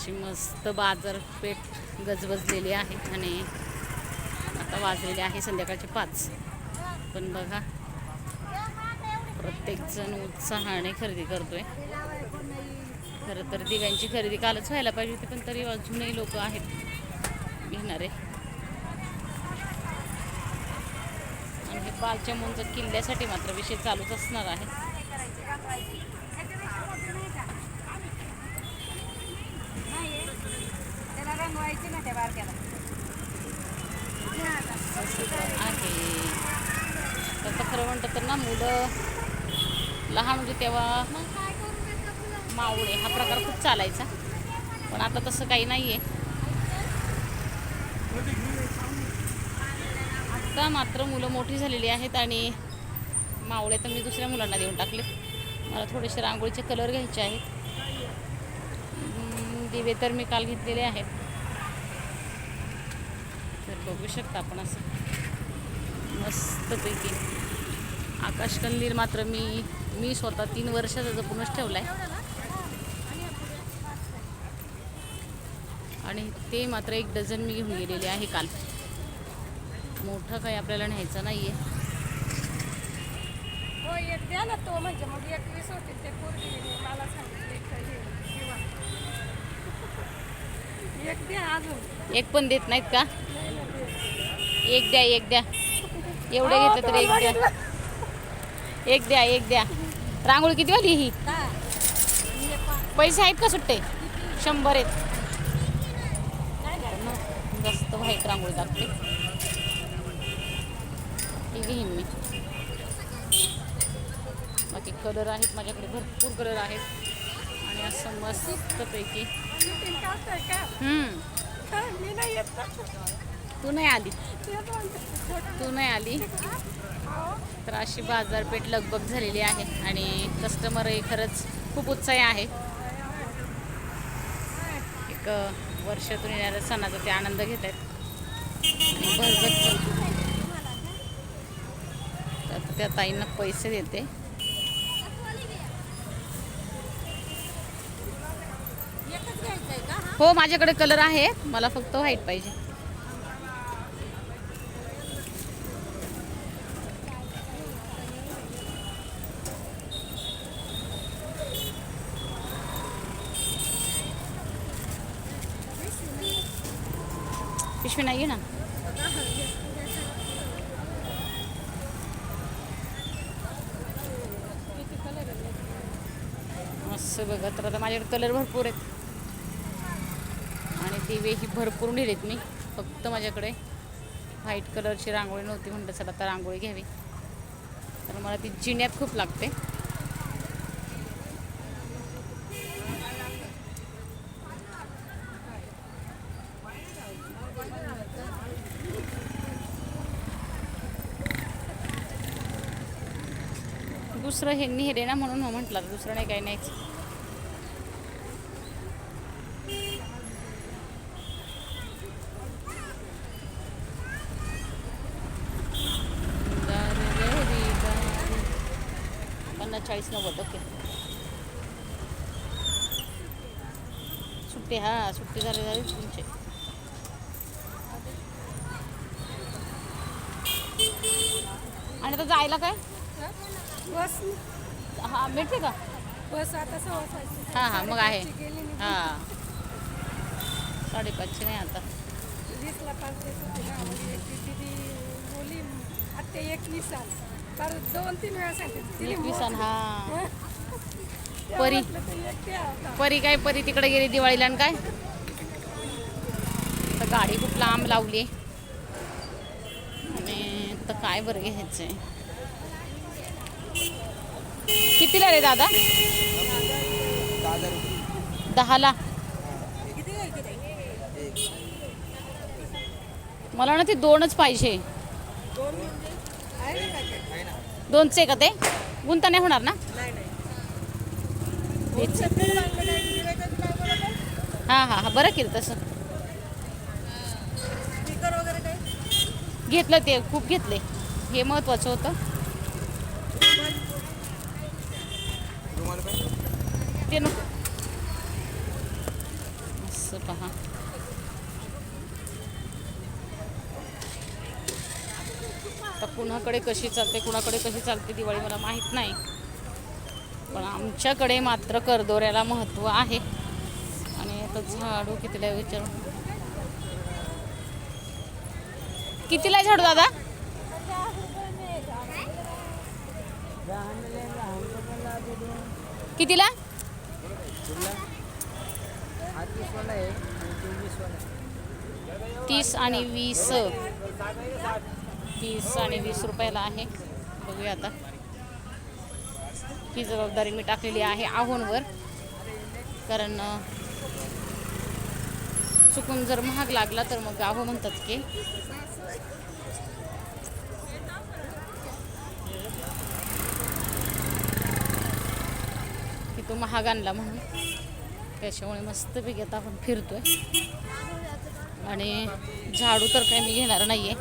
अशी मस्त बाजारपेठ गजबजलेली आहे आणि आता वाजलेली आहे संध्याकाळचे पाच. पण बघा प्रत्येकजण उत्साहाने खरेदी करतोय. खरं तर दिव्यांची खरेदी कालच व्हायला पाहिजे होती पण तरी अजूनही लोक आहेत. घेणारे. आणि हे बालचमूंचा किल्ल्यासाठी मात्र विषय चालूच असणार आहे. रंगवायची ना त्या बारक्याला. आहे. तर खरं म्हणतं तर ना मुलं लहान होते तेव्हा मावळे हा प्रकार खूप चालायचा. पण आता तसं काही नाही आहे आता मात्र मुलं मोठी झालेली आहेत आणि मावळे तर मी दुसऱ्या मुलांना देऊन टाकले. मला थोडेसे रांगोळीचे कलर घ्यायचे आहेत. दिवे तर मी काल घेतलेले आहेत. तर बघू शकता आपण असं मस्तपैकी. आकाशकंदील मात्र मी मी स्वतः तीन वर्षाचा जपूनच ठेवला आहे आणि ते मात्र एक डझन मी घेऊन गेलेले आहे काल. मोठं काही आपल्याला न्यायचं नाही आहे हो एक द्या ना तो म्हणजे मग एकवीस होते ते पोरगी. मला सांगितले एक किंवा एक द्या अजून. एक पण देत नाहीत का. एक द्या एक द्या. एवढे घेतले तर एक द्या. एक द्या एक द्या. रांगोळी किती वाली ही. पैसे आहेत का सुट्टे? शंभर आहेत. जास्त व्हाईट रांगोळी टाकते ही घेईन मी. बाकी कलर आहेत माझ्याकडे भरपूर कलर आहेत. आणि असं मस्तपैकी. तू नाही आली. तू नाही आली. तर अशी बाजारपेठ लगबग झालेली आहे आणि कस्टमरही खरंच खूप उत्साही आहे. एक वर्षातून येणाऱ्या सणाचा ते आनंद घेत आहेत. आणि त्या ताईंना पैसे देते. हो माझ्याकडे कलर आहे. मला फक्त व्हाईट पाहिजे. पिशवी नाही आहे ना मस्त बघा तर आता माझ्याकडे कलर भरपूर आहेत. आणि दिवे ही भरपूर नेलेत मी फक्त माझ्याकडे व्हाईट कलरची रांगोळी नव्हती म्हणलं चला आता रांगोळी घ्यावी. तर मला ती जिन्यात खूप लागते. दुसरं हे रे ना म्हणून हो म्हटलं दुसरं नाही काही नाहीच. पन्नास चाळीस नव्वद ओके. सुट्टी हा सुट्टी झाली झाली तुमचे. आणि आता जायला काय? बस. हा भेटते का? बस आता सव्वा. हा, हा, मग आहे. गेली. हा. साडेपाचशे नाही आता. वीसला पाच देत होती ना ती दिदी बोली आता एकवीस तर दोन तीन वेळा सांगितलं एकवीस हा. परी. म्हटलं ते. परी काय परी तिकडे गेली दिवाळीला आणि काय? तर गाडी खूप लांब लावली. आणि तर काय बरं घ्यायचंय? कितीला रे दादा? दहाला. किती मला ना ते दोनच पाहिजे. दोनचे का ते? गुंता नाही होणार ना? हां हां हां बरं केलं तसं. घेतलं ते खूप घेतले. हे महत्त्वाचं होतं. ते असं पहा. कुणाकडे कशी चालते कुणाकडे कशी चालते दिवाळी मला माहीत नाही. पण आमच्याकडे मात्र करदोऱ्याला महत्त्व आहे. आणि आता झाडू कितीला विचारू? कितीला झाडू दादा? कितीला? तीस आणि वीस. तीस आणि वीस रुपयाला आहे. बघूया आता. ही जबाबदारी मी टाकलेली आहे आहोनवर कारण चुकून जर महाग लागला तर मग आहो म्हणतात की महाग आणला म्हणून. त्याच्यामुळे मस्तपैकी आता आपण फिरतोय. आणि झाडू तर काही मी घेणार नाहीये.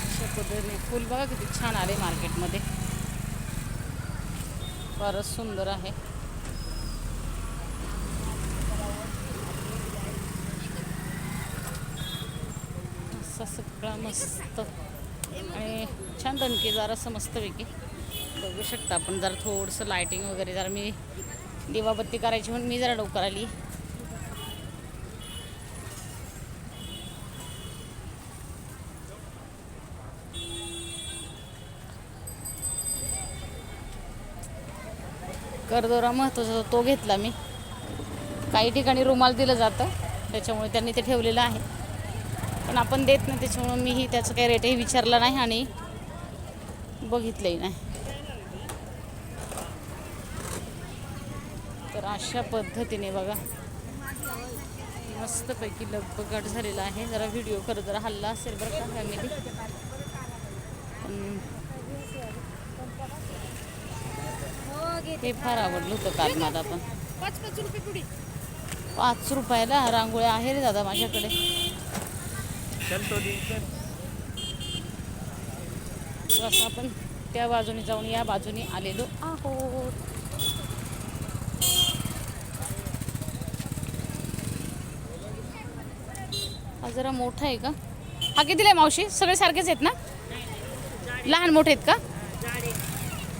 अशा पद्धतीने फुल बघा किती छान आले मार्केटमध्ये. फारच सुंदर आहे. असं सगळं मस्त आणि छान दणकेदार असं मस्तपैकी बघू शकता आपण. जरा थोडंसं लायटिंग वगैरे जरा मी दिवाबत्ती करायची म्हणून मी जरा लवकर आली. करदोरा महत्त्वाचा होता, तो घेतला मी. काही ठिकाणी रुमाल दिलं जातं त्याच्यामुळे त्यांनी ते ठेवलेलं आहे. पण आपण देत नाही त्याच्यामुळं मीही त्याचं काही रेटही विचारला नाही आणि बघितलंही नाही. तर अशा पद्धतीने बघा. मस्तपैकी लगबगाट झालेला आहे. जरा व्हिडिओ खरं जरा हल्ला असेल बरं का फॅमिली हे फार आवडलं होतं काल मला पण. पाच पाच रुपयाला रांगोळ्या आहे रे दादा माझ्याकडे. तर असं आपण त्या बाजूने जाऊन या बाजूने आलेलो आहोत. हा जरा मोठा आहे का? हा कितीला आहे मावशी? सगळे सारखेच आहेत ना? लहान मोठे आहेत का?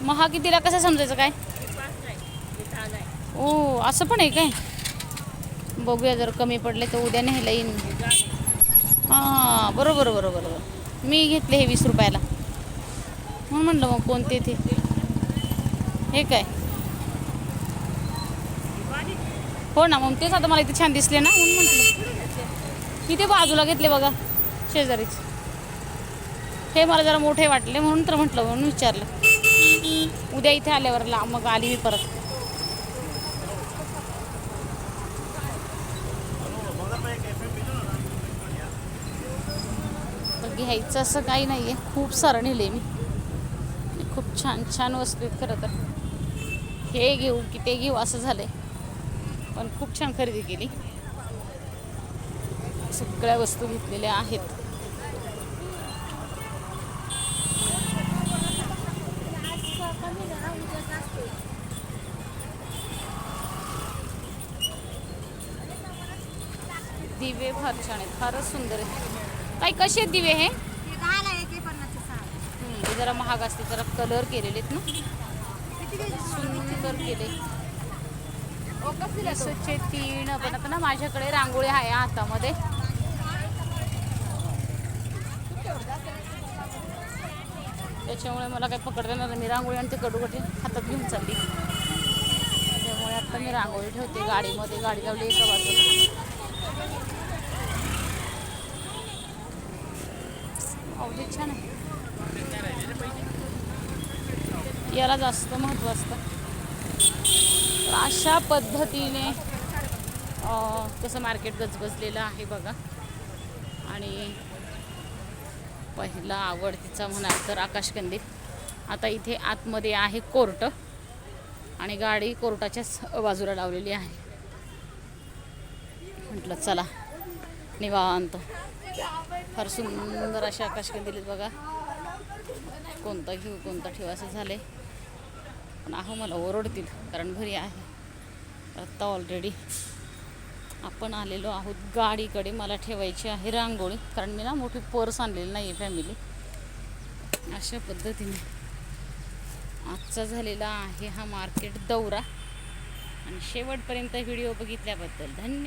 मग हा कितीला? कसं समजायचं काय? ओ असं पण आहे काय? बघूया जर कमी पडले तर उद्या न्यायला येईन. हां बरोबर बरोबर बरोबर. मी घेतले हे वीस रुपयाला. म्हणून म्हणलं मग कोणते ते? हे काय? हो ना मग तेच आता मला इथे छान दिसले ना म्हणून म्हटलं. इथे बाजूला घेतले बघा शेजारीच. हे मला जरा मोठे वाटले म्हणून तर म्हटलं म्हणून विचारलं. उद्या इथे आल्यावर ला मग आली मी परत. घ्यायचं असं काही नाही आहे खूप सारं नेले मी. खूप छान छान वस्तू आहेत खरं तर. हे घेऊ की ते घेऊ असं झालं आहे पण खूप छान खरेदी केली. सगळ्या वस्तू घेतलेल्या आहेत. दिवे फार छान आहेत. फारच सुंदर आहेत. काही कसे आहेत दिवे हे? हे जरा महाग असते जरा कलर केलेले आहेत? ना सुंदर केले. वीसचे तीन पण आता ना माझ्याकडे रांगोळी आहे हातामध्ये. त्याच्यामुळे मला काही पकडता येणार. मी रांगोळी आणि ते कडूकटी हातात घेऊन चालली. त्यामुळे आता मी रांगोळी ठेवते गाडीमध्ये. गाडी लावली एका बाजूला अवधी छान आहे आरोग्याला जास्त महत्त्व असतं. तर अशा पद्धतीने कसं मार्केट गजबजलेलं आहे बघा. आणि पहिला आवडतीचा म्हणाल तर आकाशकंदील आता इथे आतमध्ये आहे कोर्ट आणि गाडी कोर्टाच्याच बाजूला लावलेली आहे. म्हटलं चला निवांत. फार सुंदर असे आकाशकंदील बघा. कोणता घेऊ कोणता ठेवा असं आहे पण अहो मला ओरडतील कारण घरी आहे. आता ऑलरेडी आपण आलेलो आहोत गाडीकडे मला ठेवायची आहे रांगोळी कारण मी ना मोठी पर्स आणलेली नाही आहे फॅमिली अशा पद्धतीने आजचा झालेला आहे हा मार्केट दौरा. आणि शेवटपर्यंत व्हिडिओ बघितल्याबद्दल धन्यवाद